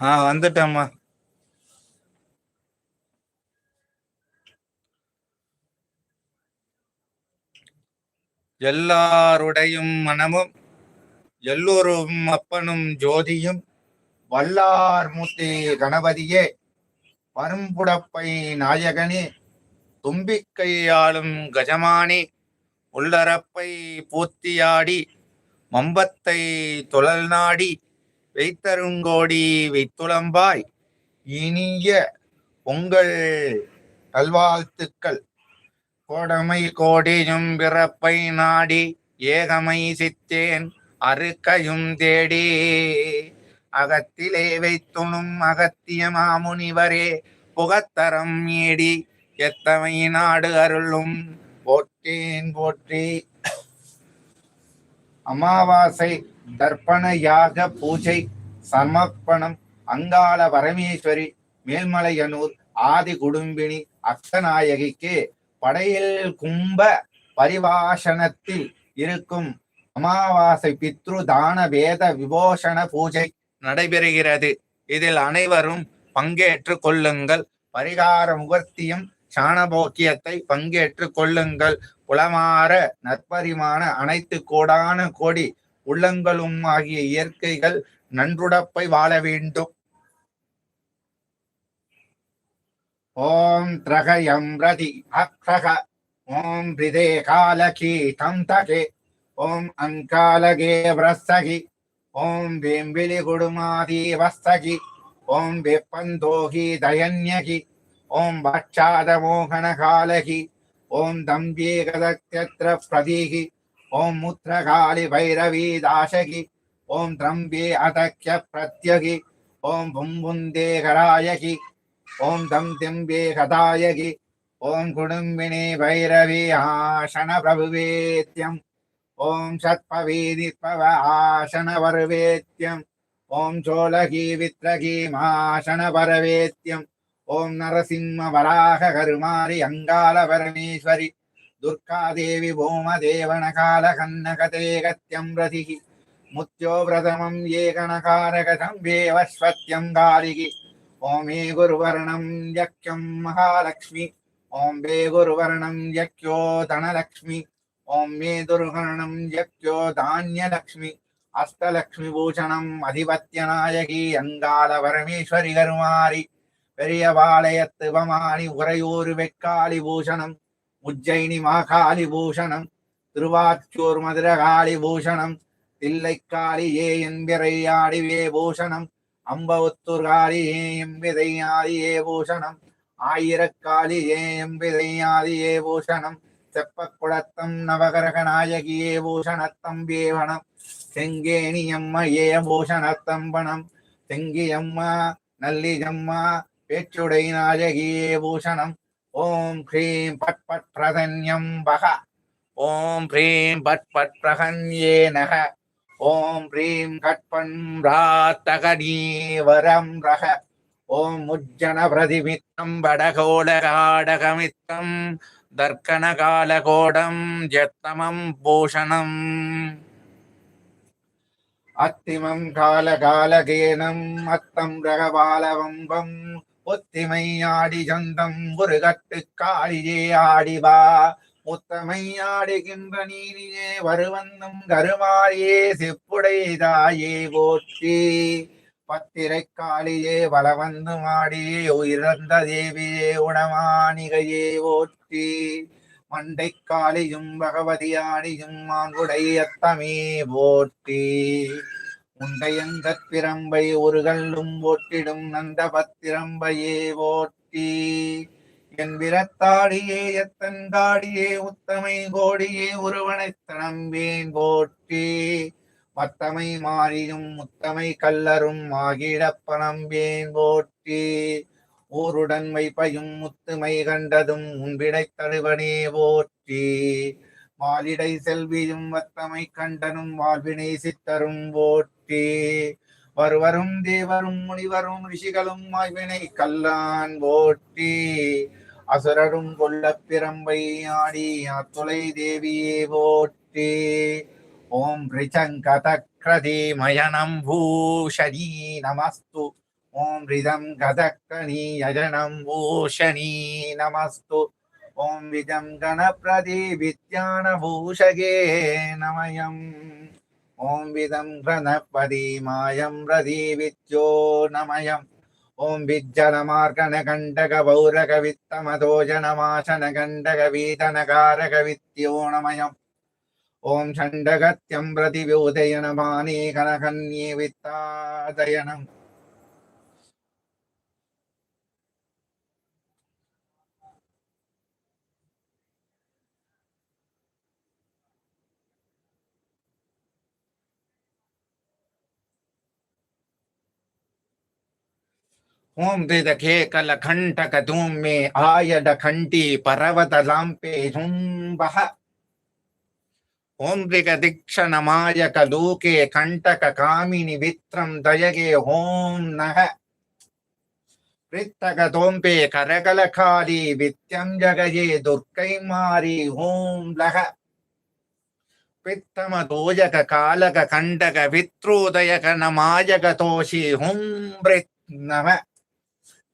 ஆ வந்துட்டேம்மா. எல்லாருடையும் மனமும் எல்லோரும் அப்பனும் ஜோதியும் வல்லார் மூர்த்தி கணபதியே பரும்புடப்பை நாயகனே தும்பிக்கையாளும் கஜமானி உள்ளரப்பை பூத்தியாடி மம்பத்தை தொழல் நாடி வைத்தருங்கோடி வைத்துளம்பாய் இனிய உங்கள் நல்வாழ்த்துக்கள். கோடமை கோடியும் பிறப்பை நாடி ஏகமை சித்தேன் அறுக்கையும் தேடி. அகத்திலே வைத்துணும் அகத்திய மாமுனிவரே புகத்தரம் ஏடி எத்தமை நாடு அருளும். போற்றேன் போற்றி. அமாவாசை தர்ப்பண யாக பூஜை சமர்ப்பணம் அங்காள பரமேஸ்வரி மேல்மலையனூர் ஆதி குடும்பினி அக்ஷநாயகிக்கு படையில் கும்ப பரிவாசனத்தில் இருக்கும் அமாவாசை பித்ரு தான வேத விபோஷண பூஜை நடைபெறுகிறது. இதில் அனைவரும் பங்கேற்று கொள்ளுங்கள். பரிகார முகர்த்தியும் சாணபோக்கியத்தை பங்கேற்று கொள்ளுங்கள். புலமாற நற்பரிமாண அனைத்து கோடான கோடி உள்ளங்களும் ஆகிய இயற்கைகள் நன்றுடப்பை வாழ வேண்டும். ஓம் திரகயம் ரதி அக்ரக. ஓம் ஹிதே காலகீதம் தகே. ஓம் அங்காலகே விரஸ்தகி ஓம் வேம்பிலி குடுமாதி வஸ்தகி ஓம் வெப்பந்தோகி தயன்யகி. ஓம் பட்சாத மோகன காலகி ஓம் தம்பீகதத்யத்ர பிரதீகி. ஓம் முத்ரகாளி பைரவி தாசகி ஓம் திரம்பே அதக்ய பிரத்யகி ஓம் பும்புந்தே கராயகி ஓம் தம் திம்பே கதாயகி ஓம் குடும்பினி பைரவி ஆசன பிரபுவேத்யம் ஓம் சத்பவி நிற்பவ ஆசன வருவேத்யம் ஓம் சோழகி வித்ரகி மாசன பரவேத்யம் ஓம் நரசிம்ம வராக கருமாரி அங்காள பரமேஸ்வரி துர்காதேவி भूमदेवनकाल कन्नकते गत्यं रतिः मुत्यो व्रतमं ये गणकारकथं वेवश्वत्यं गालिः ॐ मे गुरुवर्णं यक्यं महालक्ष्मि ॐ वे गुरुवर्णं यक्यो धनलक्ष्मि ॐ मे दुर्वर्णं यक्यो धान्यलक्ष्मि அஷ்டலக்ஷ்மிபூஷணம் அதிபத்தியநாயகி அங்காள பரமேஸ்வரி கருமாரி பெரியபாளையத்து பமானி உறையூர் வெக்காளி பூஷணம் உஜ்ஜயினி மாகாளி பூஷணம் திருவாச்சூர் மதுரகாளி பூஷணம் தில்லைக்காளி ஏ என்பிரையாடி வே பூஷணம் அம்பவத்தூர் காளி ஏ எம்பிதையாதி ஏ பூஷணம் ஆயிரக்காளி ஏ எம்பிதையாதி ஏ பூஷணம் செப்பக்குளத்தம் நவகரக நாயகியே பூஷணத்தம் வேவனம் செங்கேணியம்ம ஏ பூஷணத்தம்பணம் செங்கியம்மா நல்லிஜம்மா பேச்சுடை நாயகியே பூஷணம் ஓம் ஹ்ரீம் பட் பட் பிரதன்யம் பக ஓம் ஹ்ரீம் பட் பட் பிரகன்யே நக. ஓம் ஹ்ரீம் கட்பன் ராத்தகடீவரம் ரக. ஓம் உஜ்ஜன பிரதிமித்தம் வடகோடகாடகமித்தம் தர்க்கணகாலகோடம் ஜத்தமம் பூஷணம். அத்திமம் காலகாலகேனம் அத்தம் ரகபாலவம்பம் ஒத்திமை ஆடி சொந்தம் ஒரு கட்டு காளியே ஆடிவா முத்தமை ஆடுகின்ற நீரியே வருவந்தும் கருமாரியே செப்புடைதாயே போற்றி. பத்திரை காளியே வளவந்து மாடியே உயிர்ந்த தேவியே உணமானிகையே ஓற்றி மண்டை காளியும் பகவதியாடியும் மாங்குடை அத்தமே போற்றி. உண்டையங்கற் பிரம்பை ஒரு கல்லும் ஓட்டிடும் நந்த பத்திரம்பையே ஓட்டி என் விரத்தாடியே எத்தன் காடியே உத்தமை கோடியே ஒருவனை தனம்பேன் போட்டி மத்தமை மாறியும் முத்தமை கல்லரும் ஆகிடப்பனம்பேன் போட்டி ஊருடன் வைப்பையும் முத்துமை கண்டதும் உன்விடைத் தழுவனே போற்றி. மாலிடை செல்வியும் வத்தமை கண்டனும் வாழ்வினை சித்தரும் போற்றி. வருவரும் தேவரும் முனிவரும் ரிஷிகளும் ஆய்வினை கல்லான் போற்றி. அசுரரும் கொல்ல பிரம்பை ஆடி அத்துளை தேவியே போற்றி. ஓம் ரிச்சங்கதக்ரதி மயனம் பூஷணி நமஸ்து. ஓம் ரிதம் கதக்கணி யஜனம் பூஷணி நமஸ்து. ॐ विजं गणप्रदे विद्यानभूषगे नमयम् ॐ विदं गणपति मायं रदि विद्यो नमयम् ॐ विज्जनमार्गणकण्टकपौरकवित्तमदोजनमाशनकण्टकवीतनकारकवित्यो नमयम् ॐ षण्डगत्यं प्रतिव्योदयनमाने कनकन्ये वित्तादयनम् ओम दिद के कल खंटक धूम में आय डखंटी पर्वत लांपे हूँ कलखण्डकधूं ओम आयडखण्डी परवतलाम्पे झुम्बः। कलूके कंटक कामिनी वित्रं दयगे हों नः। वृत्तकतोम्पे करकलखाली वित्यं जगये दुर्गै मारी हों लः पित्तमदोजककालककण्डकवित्रोदयकनमायकतोषि हुं वृत् नमः।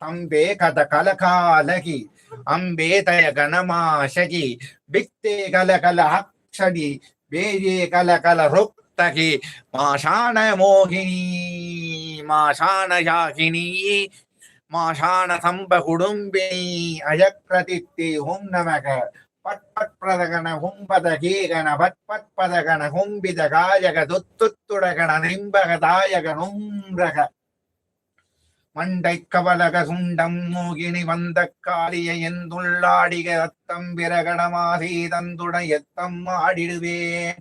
ಅಂಬೆ ಕದ ಕಲಕಾಲಗಿ ಅಂಬೆ ತಯ ಗಣಮಾಶಗಿ ಬಿತ್ತೆ ಕಲ ಕಲ ಅಕ್ಷಡಿ ಬೇಜೆ ಕಲ ಕಲ ರುಕ್ತಗಿ ಮಾಷಾಣ ಮೋಹಿನಿ ಮಾಷಾಣ ಯಾಗಿನಿ ಮಾಷಾಣ ಸಂಬ ಕುಡುಂಬಿನಿ ಅಯಕ್ರತಿತ್ತಿ ಹುಂ ನಮಗ ಪಟ್ ಪಟ್ ಪ್ರದಗಣ ಹುಂಬದ ಗೀಗಣ ಪಟ್ ಪಟ್ ಪದಗಣ ಹುಂಬಿದ ಗಾಯಗ ತುತ್ತುತ್ತುಡಗಣ ನಿಂಬಗ ದಾಯಗ ನುಂಬ್ರಗ மண்டை கவலக சுண்டம் மூகினி வந்த காளிய எந்துள்ளாடிக ரத்தம் பிரகடமாசி தந்துடன் எத்தம் ஆடிடுவேன்.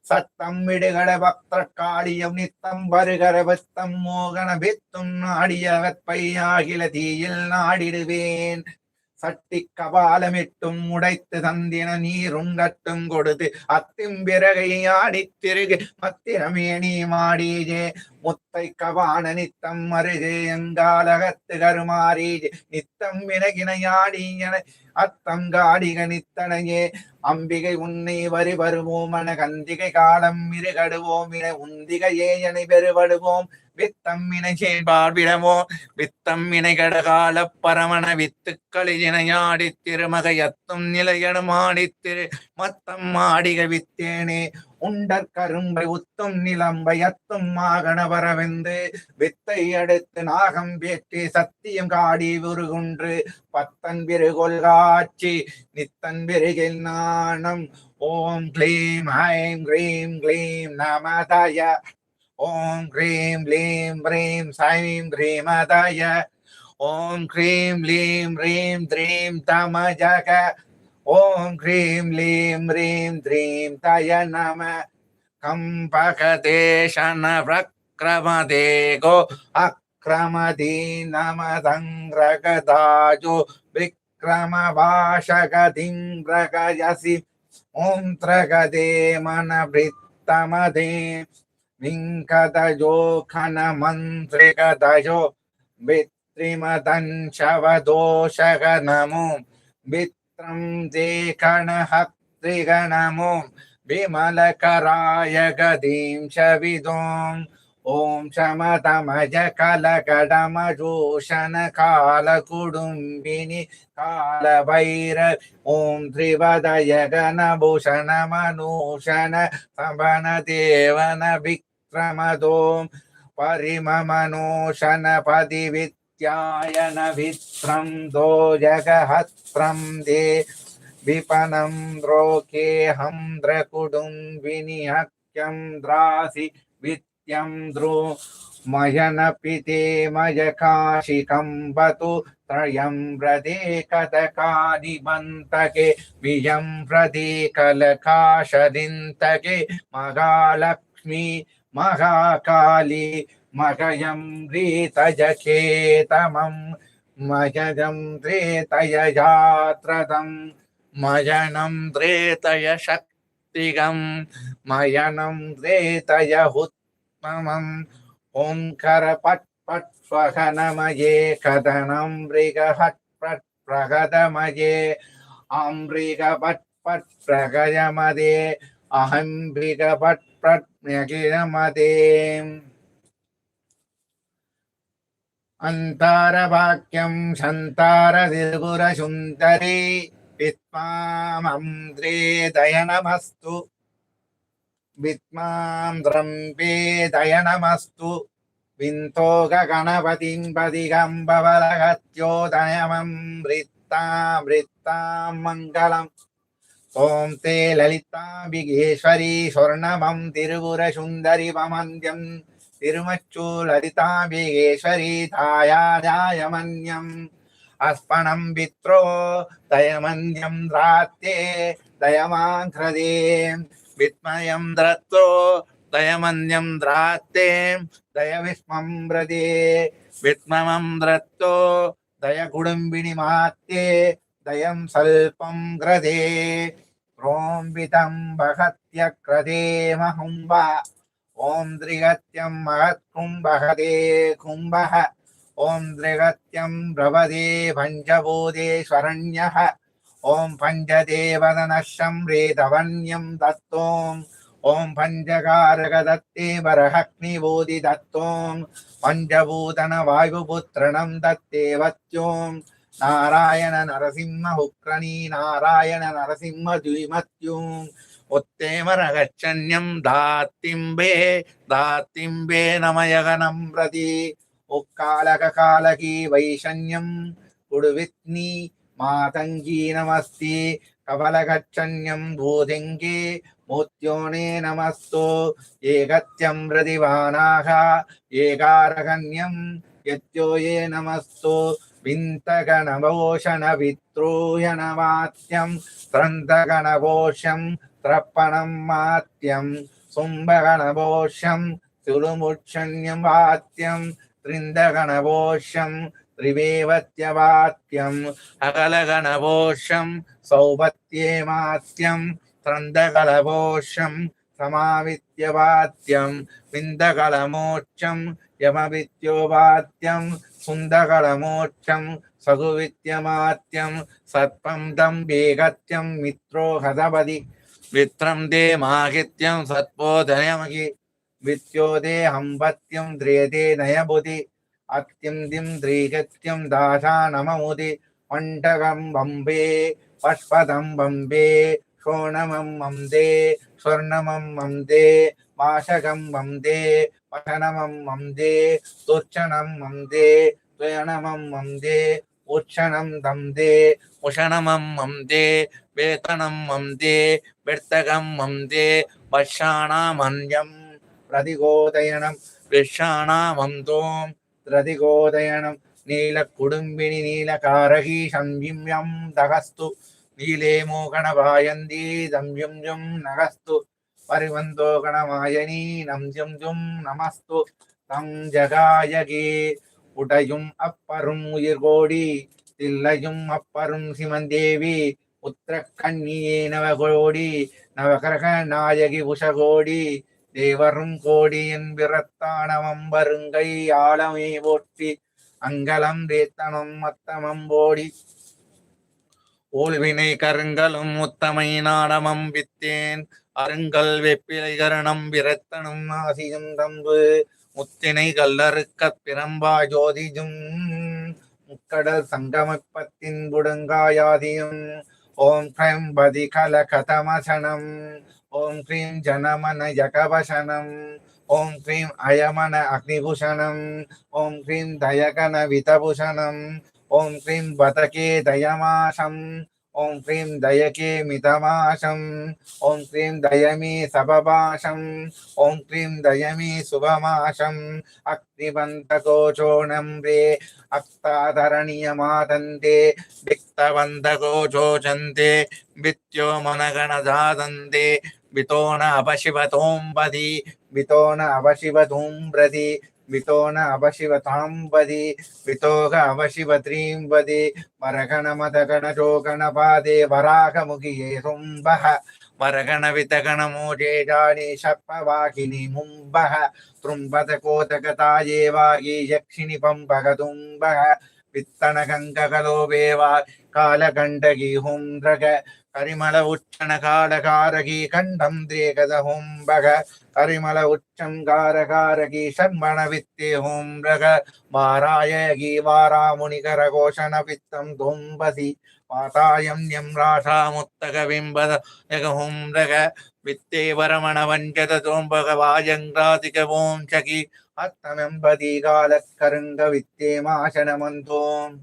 சத்தம் விடுகட பக்த காளியம் நித்தம் வருகர பத்தம் மோகன பித்தும் நாடிய வெப்பையாகில தீயில் நாடிடுவேன். சட்டி கபாலமிட்டும் உடைத்து தந்தின நீருங்கட்டும் கொடுத்து அத்திம் பிறகை ஆடித் திருகு. மத்திரமேனி மாடீஜே முத்தை கபான நித்தம் மருகே எங்காலகத்து கருமாறீஜே நித்தம் வினகினையாடியன அத்தங்காடிக நித்தனையே. அம்பிகை உன்னை வரி வருவோம் அன கந்திகை காலம் மிருகடுவோம் இன உந்திகையே என பெருவடுவோம் வித்தம் இணை செயல்பார்விடமோ வித்தம் இணை கடகால பரமண வித்துக்களில் இணையாடி திருமகையத்தும் நிலையனுமாடி திரு மத்தம் மாடிக வித்தேனே. உண்டற் கரும்பை உத்தும் நிலம்பை அத்தும் மாகண வரவெந்து வித்தை அடுத்து நாகம் பேற்றி சத்தியம் காடி உருகுன்று. பத்தன் விருகொல்காட்சி நித்தன் விருகில் நாணம். ஓம் க்ளீம் ஐம் க்ரீம் க்ளீம் நமதய ॐ ह्रीं लीं ह्रीं साईं ह्रीमदाय। ॐ ह्रीं लीं ह्रीं द्रीं तमजग। ॐ ह्रीं लीं ह्रीं द्रीं तय नम। कम्पकते शनप्रक्रमदे गो अक्रमदी नमदङ्ग्रगदाजो विक्रमभाषगदिङ्ग्रगयसि ॐ त्रगदे मनभृत्तमदे। கனமந்திரிகதஜோ வித்ரிமதஞ்சவதோஷக நமோ வித்ரம் தே கணஹத்ரிகணமோ விமலகராய கதீம் சவிதோம் ஓம் ॐ शमतमज कलकडमजूषण कालकुडुम्बिनि कालभैर ॐ त्रिवदय गणभूषण मनुषण सबन देवन विक्रम दोम परिम मनुषण पति विद्यायन वित्रं दो जग जगहत्रं दे विपनम द्रोके हम हन्द्रकुडुम्बिनि हक्यम द्रासी वित्यं द्रो मयनपिते मयकाशिकम्बतु त्रयं व्रते कतकानिबन्तके वियं व्रते कलकाशदिन्तके, महालक्ष्मी, महाकाली मगयं रीतजकेतमं मयजं त्रेतयजात्रदं मयनं त्रेतय शक्तिगं मयनं त्रेतय उत्तमम् पद्मम् ओङ्करपट्पट्वहनमये कदनं मृगहट्पट्प्रगदमये आम्बृगपट्पट्प्रगयमदे अहम्बृगपट्प्रज्ञगिरमदे अन्तारवाक्यं सन्तारदिर्गुरसुन्दरी विद्वामन्त्रे दयनमस्तु विद्मां द्रम्पे दयनमस्तु विन्तोगगणपतिं पदिगम्बवलगत्योदयमं वृत्तां वृत्तां मङ्गलम् ॐ ते ललिताम्बिकेश्वरी स्वर्णमं तिरुपुरसुन्दरि ममन्द्यं तिरुमच्चु ललिताम्बिकेश्वरी धायाजायमन्यम् अस्पणं वित्रो दयमन्द्यं द्रात्ये दयमाङ्कृते വിസ്മയം ദ്രത്തോ ദയമന്യം ദ്രാത്തേ ദയവിസ്മം വ്രതേ വിസ്മമം ദ്രത്തോ ദയകുടുംബിണി മാത്തേ ദയം സൽപം ക്രതേ ക്രോംബിതം ബഹത്യക്രതേമഹുംബ ഓം ത്രിഗത്യം മഹത്കുംഭഹതേ കുംഭ ഓം ത്രിഗത്യം ബ്രവദേ പഞ്ചഭൂതേ ശരണ്യഃ ॐ पञ्चदेवदनश्रं रेतवन्यं दत्तोम् ॐ पञ्चकारकदत्ते वरहग्निबोधि दत्तों पञ्चभूतनवायुपुत्रणं दत्ते वत्यों नारायण नरसिंह हुक्रणी नारायण नरसिंह द्विमत्युम् उत्तेमरगच्छन्यं दात्तिम्बे दात्तिम्बे नमयगनं प्रति उक्कालककालकी वैषण्यं उडुवित्नी மாதங்கி நமஸ்தி. கவலகட்சண்யம் பூதெங்கே. மூத்தியோனே நமஸ்தோ. ஏகத்தியம் பிரதிவானாக. ஏகாரகன்யம் யத்யோயே நமஸ்தோ. விந்தகணபோஷண வித்ரூயணமாத்தியம் திரந்தகணபோஷம் திரப்பணம் மாத்தியம் சும்பகணபோஷம் திருமுட்சண்யம் வாத்தியம் திரிந்தகணபோஷம் త్రివేవత్యవాత్యం అగలగణవోషం సౌభత్యేమాత్యం త్రందగలవోషం సమావిత్యవాత్యం విందగలమోక్షం యమవిత్యోవాత్యం సుందగలమోక్షం సగువిత్యమాత్యం సర్పం తం వేగత్యం మిత్రో హదవది మిత్రం దే మాహిత్యం సత్పోదయమగి విత్యోదే హంభత్యం ద్రేదే నయబుధి அக்திம் திம் திரீகத்தியம் தாசா நமமுதி மண்டகம் வம்பே பஷ்பதம் வம்பே சோணமம் வந்தே ஸ்வர்ணமம் வந்தே வாசகம் வந்தே வசனமம் வந்தே துர்ச்சனம் வந்தே துயணமம் வந்தே உச்சணம் தம்தே உஷணமம் மம்தே வேதனம் மம்தே வெர்த்தகம் மம்தே பஷாணாமன்யம் பிரதிகோதயனம் விஷாணாமந்தோம் रतिगोदयनं नीलकुडुम्बिनि नीलकारही संयुं यं दहस्तु नीले मोगणवायन्दी संयुं जुं नगस्तु परिवन्तो गणमायनी नंजुं जुं नमस्तु தம் ஜகாயகே உடையும் அப்பரும் உயிர்கோடி தில்லையும் அப்பரும் சிமந்தேவி உத்திர கண்ணியே நவகோடி நவகரக நாயகி உஷகோடி தேவரும் கோடி என்பிறத்தானவம் வருங்கை ஆழமே போற்றி அங்கலம் ரேத்தனம் மத்தமம் போடி. ஊழ்வினை கருங்கலும் முத்தமை நாடமம் வித்தேன். அருங்கல் வெப்பிலை கரணம் விரத்தனும் நாசியும் தம்பு. முத்தினை கல்லறுக்க பிரம்பா ஜோதிஜும். முக்கடல் சங்கமப்பத்தின் புடுங்காயாதியும். ஓம் க்ரைம் பதி கல கதமசனம் ॐ क्रीं जनमन यकवशनम् ओम क्रीम अयमन अग्निभूषणम् ओम क्रीम दयकन वितभूषणम् ओम क्रीम बतके दयमाशम् ओम क्रीम दयके मितमाशम् ओम क्रीम दयमि सबभाषम् ओम क्रीम दयमि शुभमाशम् अक्तिबन्धकोचोणं रे अक्ताधरणीयमादन्ते विक्तबन्धकोचोचन्ते वित्यो मनगणजादन्ते விதோ ந அபசிவதோம்பதி விதோ ந அபசிவதூம்பிரதி விதோ ந அபசிவதாம்பதி விதோக அபசிவத்ரீம்பதி மரகணமதகணஜோகணபாதே வராகமுகியே ரொம்ப வரகண விதகண மூஜேஜானி சப்பவாகினி மும்பக தும்பத கோதகதாயே வாகி யக்ஷினி பம்பக தும்பக பித்தனகங்ககலோ வேவா காலகண்டகி ஹும்ரக கரிமல உச்சன காலகாரகி கண்டம் திரேகத ஹும்பக கரிமல உச்சம் காரகாரகி சர்மண வித்தே ஹும்ரக வாராயகி வாராமுனிகர கோஷன பித்தம் தும்பசி பாதாயம் எம் ராஷா முத்தக விம்பத யகஹும்ரக வித்தே வரமண வஞ்சத தோம்பக வாஜங்ராதிக ஓம் சகி அத்தமெம்பதி காலக் வித்தே மாசனமந்தோம்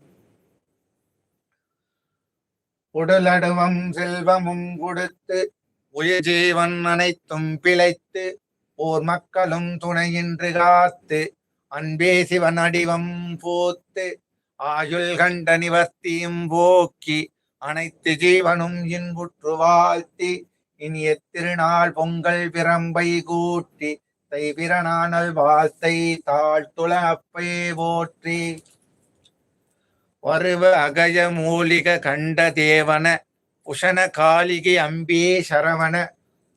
உடலடுவம் செல்வமும் கொடுத்து உயர்ஜீவன் அனைத்தும் பிழைத்து ஓர் மக்களும் துணையின்று காத்து அன்பே சிவன் அடிவம் போத்து ஆயுள் கண்ட நிவர்த்தியும் போக்கி அனைத்து ஜீவனும் இன்புற்று வாழ்த்தி இனிய திருநாள் பொங்கல் பிரம்பை கூட்டி தைவிரனானல் வாழ்த்தை தாழ்த்துள அப்பே போற்றி. வருவ அகய மூலிக கண்ட தேவன உஷன காளிகை அம்பே சரவண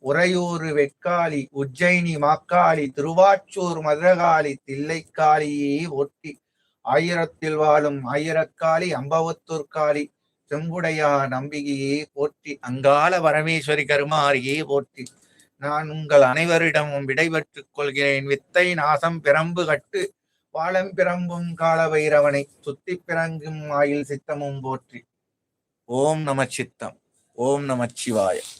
உறையூறு வெக்காளி உஜ்ஜயினி மாக்காளி திருவாச்சூர் மதுரகாளி தில்லைக்காளியே ஒட்டி ஆயிரத்தில் வாழும் ஆயிரக்காளி அம்பவத்தூர் காளி நம்பிக்கையே போற்றி அங்கால பரமேஸ்வரி கருமாரியே போற்றி. நான் உங்கள் அனைவரிடமும் விடைபெற்றுக் கொள்கிறேன். வித்தை நாசம் பிரம்பு கட்டு வாழம் பிரம்பும் காலபைரவனை சுத்தி பிறங்கும் ஆயில் சித்தமும் போற்றி. ஓம் நம சித்தம் ஓம் நம சிவாயம்